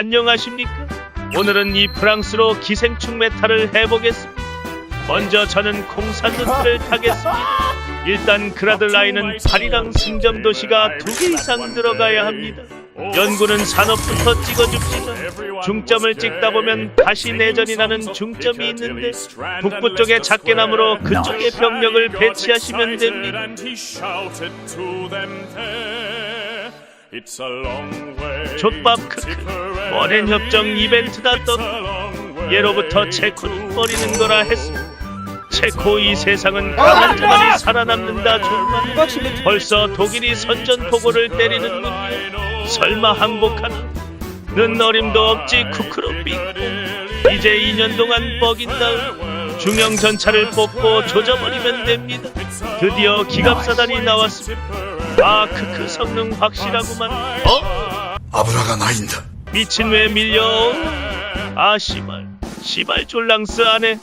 안녕하십니까? 오늘은 이 프랑스로 기생충 메탈을 해보겠습니다. 먼저 저는 콩산루트를 타겠습니다. 일단 그라드 라인은 파리랑 승점 도시가 두 개 이상 들어가야 합니다. 연구는 산업부터 찍어줍시다. 중점을 찍다 보면 다시 내전이 나는 중점이 있는데 북부 쪽에 작게나무로 그쪽에 병력을 배치하시면 됩니다. 족밥 크크 원행 협정 이벤트다 떴 예로부터 체코는 버리는 거라 했습니다. 체코 이 세상은 강한 자만이 살아남는다 정말 벌써 독일이 선전포고를 때리는군요. 설마 항복하나? 는 어림도 없지 쿠크로 빙 이제 2년 동안 뻑인 다음 중형 전차를 뽑고 조져버리면 됩니다. 드디어 기갑사단이 나왔습니다. 아 크크 성능 확실하구만. 어? 아브라가 나인다. 미친 왜 밀려? 아 씨발 씨발 졸랑스 안해